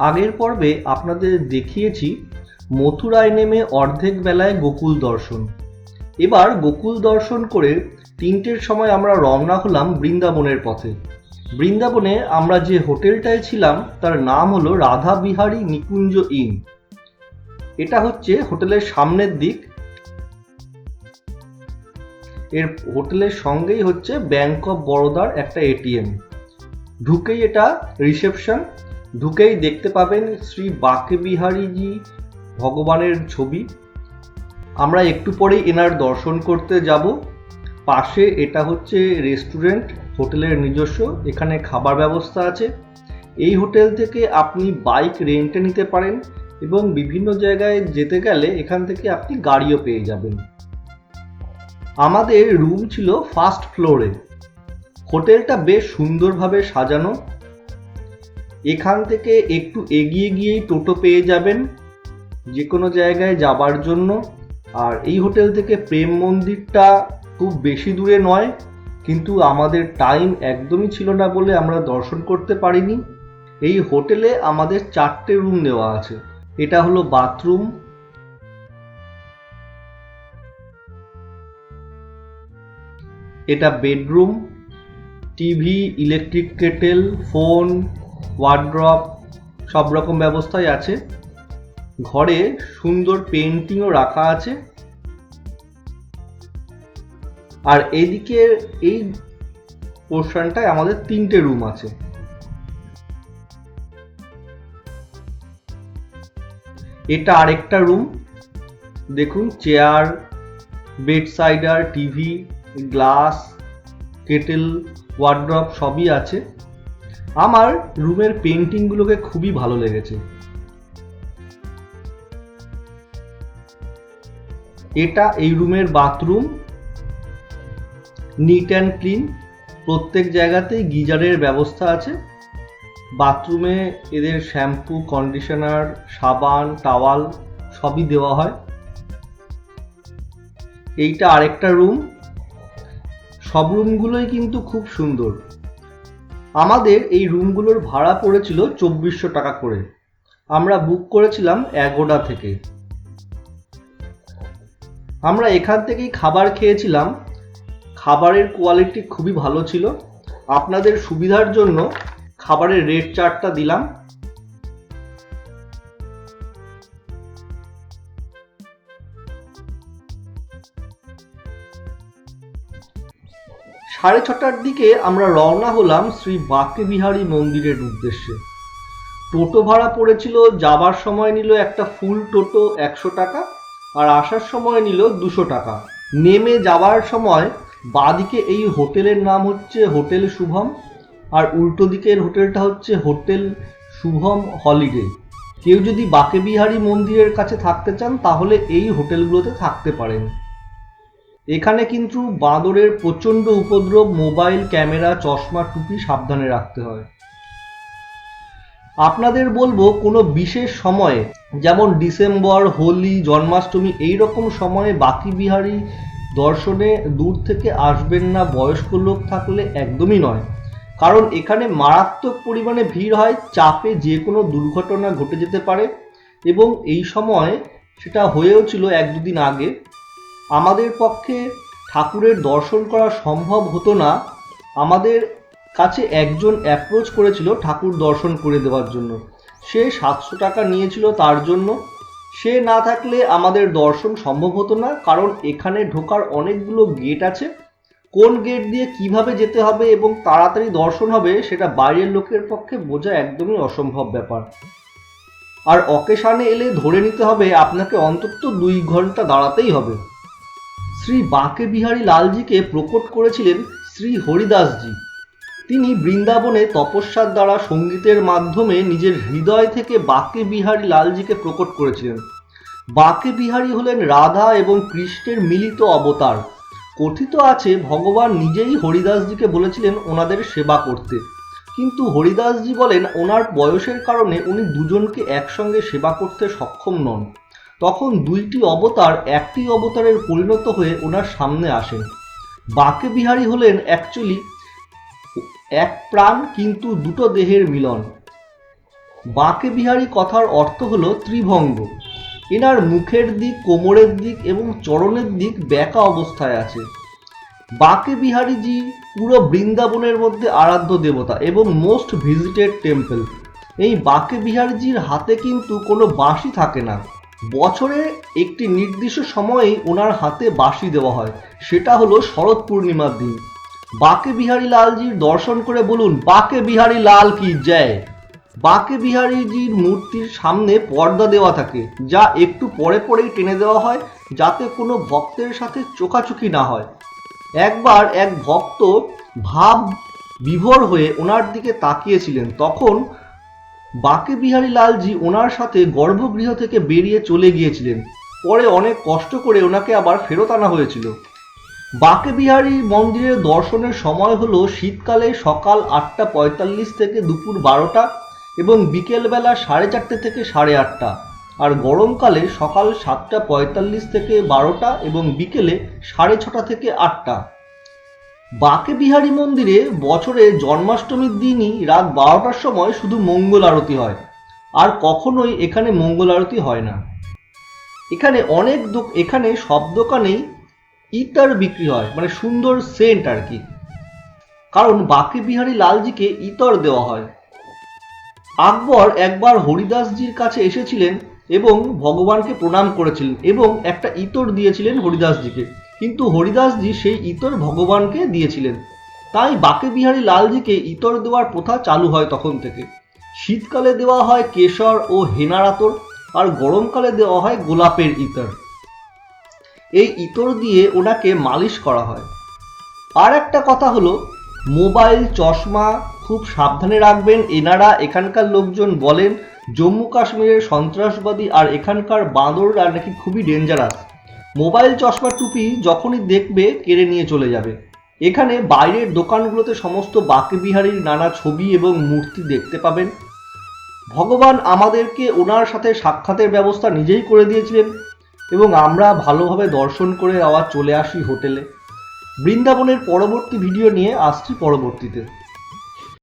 আগের পর্বে আপনাদের দেখিয়েছি, মথুরায় নেমে অর্ধেক বেলায় গোকুল দর্শন। এবার গোকুল দর্শন করে তিনটের সময় আমরা রওনা হলাম বৃন্দাবনের পথে। বৃন্দাবনে আমরা যে হোটেলটায় ছিলাম, তার নাম হলো রাধা বিহারী নিকুঞ্জ ইন। এটা হচ্ছে হোটেলের সামনের দিক। এর হোটেলের সঙ্গেই হচ্ছে ব্যাংক অফ বরোদার একটা এটিএম। ঢুকেই এটা রিসেপশন। ঢুকেই দেখতে পাবেন শ্রী বাকে বিহারীজি ভগবানের ছবি। আমরা একটু পরেই এনার দর্শন করতে যাব। পাশে এটা হচ্ছে রেস্টুরেন্ট, হোটেলের নিজস্ব, এখানে খাবার ব্যবস্থা আছে। এই হোটেল থেকে আপনি বাইক রেন্টে নিতে পারেন এবং বিভিন্ন জায়গায় যেতে গেলে এখান থেকে আপনি গাড়িও পেয়ে যাবেন। আমাদের রুম ছিল ফার্স্ট ফ্লোরে। হোটেলটা বেশ সুন্দরভাবে সাজানো। এখান থেকে একটু এগিয়ে গিয়েই টোটো পেয়ে যাবেন যে কোনো জায়গায় যাবার জন্য। আর এই হোটেল থেকে প্রেম মন্দিরটা খুব বেশি দূরে নয়, কিন্তু আমাদের টাইম একদমই ছিল না বলে আমরা দর্শন করতে পারিনি। এই হোটেলে আমাদের চারটে রুম দেওয়া আছে। এটা হলো বাথরুম। এটা bedroom. TV, electric kettle, phone wardrobe সব রকম ব্যবস্থাই আছে। ঘরে সুন্দর পেন্টিংও রাখা আছে। আর এদিকে এই পোর্শনটায় আমাদের তিনটে রুম আছে। এটা আরেকটা রুম দেখুন চেয়ার বেড সাইডার টিভি গ্লাস কেটেল ওয়ার্ড্রপ সবই আছে। আমার রুমের পেন্টিংগুলোকে খুবই ভালো লেগেছে। এটা এই রুমের বাথরুম নিট অ্যান্ড ক্লিন প্রত্যেক জায়গাতেই গিজারের ব্যবস্থা আছে। বাথরুমে এদের শ্যাম্পু কন্ডিশনার সাবান টাওয়াল সবই দেওয়া হয়। এইটা আরেকটা রুম সব রুমগুলোই কিন্তু খুব সুন্দর। আমাদের এই রুমগুলোর ভাড়া পড়েছিল চব্বিশশো টাকা করে। আমরা বুক করেছিলাম এগোডা থেকে। আমরা এখান থেকেই খাবার খেয়েছিলাম। খাবারের কোয়ালিটি খুবই ভালো ছিল। আপনাদের সুবিধার জন্য খাবারের রেট চার্টটা দিলাম। সাড়ে ছটার দিকে আমরা রওনা হলাম শ্রী বাকে বিহারী মন্দিরের উদ্দেশ্যে। টোটো ভাড়া পড়েছিল, যাবার সময় নিল একটা ফুল টোটো একশো টাকা, আর আসার সময় নিল দুশো টাকা। নেমে যাওয়ার সময় বাদিকে এই হোটেলের নাম হচ্ছে হোটেল শুভম, আর উল্টো দিকের হোটেলটা হচ্ছে হোটেল শুভম হলিডে। কেউ যদি বাকে বিহারী মন্দিরের কাছে থাকতে চান, তাহলে এই হোটেলগুলোতে থাকতে পারেন। এখানে কিন্তু বাঁদরের প্রচণ্ড উপদ্রব, মোবাইল, ক্যামেরা, চশমা, টুপি সাবধানে রাখতে হয়। আপনাদের বলব, কোনো বিশেষ সময়ে, যেমন ডিসেম্বর, হোলি, জন্মাষ্টমী এই রকম সময়ে বাকি বিহারী দর্শনে দূর থেকে আসবেন না, বয়স্ক লোক থাকলে একদমই নয়। কারণ এখানে মারাত্মক পরিমাণে ভিড় হয়, চাপে যে কোনো দুর্ঘটনা ঘটে যেতে পারে এবং এই সময় সেটা হয়েও ছিল এক দুদিন আগে। আমাদের পক্ষে ঠাকুরের দর্শন করা সম্ভব হতো না। আমাদের কাছে একজন অ্যাপ্রোচ করেছিল ঠাকুর দর্শন করে দেওয়ার জন্য। সে সাতশো টাকা নিয়েছিল তার জন্য। সে না থাকলে আমাদের দর্শন সম্ভব হতো না, কারণ এখানে ঢোকার অনেকগুলো গেট আছে। কোন গেট দিয়ে কীভাবে যেতে হবে এবং তাড়াতাড়ি দর্শন হবে সেটা বাইরের লোকের পক্ষে বোঝা একদমই অসম্ভব ব্যাপার। আর অকেশানে এলে ধরে নিতে হবে, আপনাকে অন্তত দুই ঘণ্টা দাঁড়াতেই হবে। শ্রী বাঁকে বিহারী লালজিকে প্রকট করেছিলেন শ্রী হরিদাসজি। তিনি বৃন্দাবনে তপস্যার দ্বারা সঙ্গীতের মাধ্যমে নিজের হৃদয় থেকে বাঁকে বিহারী লালজিকে প্রকট করেছিলেন। বাঁকে বিহারী হলেন রাধা এবং কৃষ্ণের মিলিত অবতার। কথিত আছে, ভগবান নিজেই হরিদাসজিকে বলেছিলেন ওনাদের সেবা করতে। কিন্তু হরিদাসজি বলেন, ওনার বয়সের কারণে উনি দুজনকে একসঙ্গে সেবা করতে সক্ষম নন। তখন দুইটি অবতার একটি অবতারের পরিণত হয়ে ওনার সামনে আসেন। বাকে বিহারী হলেন অ্যাকচুয়ালি এক প্রাণ কিন্তু দুটো দেহের মিলন। বাঁকে বিহারী কথার অর্থ হলো ত্রিভঙ্গ। এনার মুখের দিক, কোমরের দিক এবং চরণের দিক ব্যাকা অবস্থায় আছে। বাঁকে বিহারীজি পুরো বৃন্দাবনের মধ্যে আরাধ্য দেবতা এবং মোস্ট ভিজিটেড টেম্পল এই বাঁকে বিহারীজির হাতে কিন্তু কোনো বাঁশি থাকে না। বছরে একটি নির্দিষ্ট সময়েই ওনার হাতে বাঁশি দেওয়া হয়। সেটা হলো শরৎ পূর্ণিমার দিন। বাঁকে বিহারী লালজির দর্শন করে বলুন, বাঁকে বিহারী লাল কি জয়? বাঁকে বিহারীজির মূর্তির সামনে পর্দা দেওয়া থাকে, যা একটু পরে পরেই টেনে দেওয়া হয়, যাতে কোনো ভক্তের সাথে চোখাচোখি না হয়। একবার এক ভক্ত ভাব বিভোর হয়ে ওনার দিকে তাকিয়েছিলেন, তখন বাকে বিহারী লালজি ওনার সাথে গর্ভগৃহ থেকে বেরিয়ে চলে গিয়েছিলেন। পরে অনেক কষ্ট করে ওনাকে আবার ফেরত আনা হয়েছিল। বাকে বিহারী মন্দিরের দর্শনের সময় হলো শীতকালে সকাল আটটা পঁয়তাল্লিশ থেকে দুপুর বারোটা এবং বিকেলবেলা সাড়ে চারটে থেকে সাড়ে আটটা। আর গরমকালে সকাল সাতটা পঁয়তাল্লিশ থেকে বারোটা এবং বিকেলে সাড়ে ছটা থেকে আটটা। বাকে বিহারী মন্দিরে বছরে জন্মাষ্টমীর দিনই রাত বারোটার সময় শুধু মঙ্গল আরতি হয়। আর কখনোই এখানে মঙ্গল আরতি হয় না। এখানে অনেক এখানে সব দোকানেই ইতার বিক্রি হয় মানে সুন্দর সেন্ট আর কি। কারণ বাকে বিহারী লালজিকে ইতর দেওয়া হয়। আকবর একবার হরিদাসজির কাছে এসেছিলেন এবং ভগবানকে প্রণাম করেছিলেন এবং একটা ইতর দিয়েছিলেন হরিদাসজিকে। কিন্তু হরিদাসজি সেই ইতর ভগবানকে দিয়েছিলেন। তাই বাকে বিহারী লালজিকে ইতর দেওয়ার প্রথা চালু হয় তখন থেকে। শীতকালে দেওয়া হয় কেশর ও হেনার আতর, আর গরমকালে দেওয়া হয় গোলাপের ইতর। এই ইতর দিয়ে ওনাকে মালিশ করা হয়। আর একটা কথা হলো, মোবাইল, চশমা খুব সাবধানে রাখবেন। এনারা এখানকার লোকজন বলেন, জম্মু কাশ্মীরের সন্ত্রাসবাদী আর এখানকার বাঁদররা নাকি খুবই ডেঞ্জারাস মোবাইল চশমা টুপি যখনই দেখবে, কেড়ে নিয়ে চলে যাবে। এখানে বাইরের দোকানগুলোতে সমস্ত বাকে বিহারীর নানা ছবি এবং মূর্তি দেখতে পাবেন। ভগবান আমাদেরকে ওনার সাথে সাক্ষাতের ব্যবস্থা নিজেই করে দিয়েছিলেন এবং আমরা ভালোভাবে দর্শন করে আবার চলে আসি হোটেলে। বৃন্দাবনের পরবর্তী ভিডিও নিয়ে আসছি পরবর্তীতে।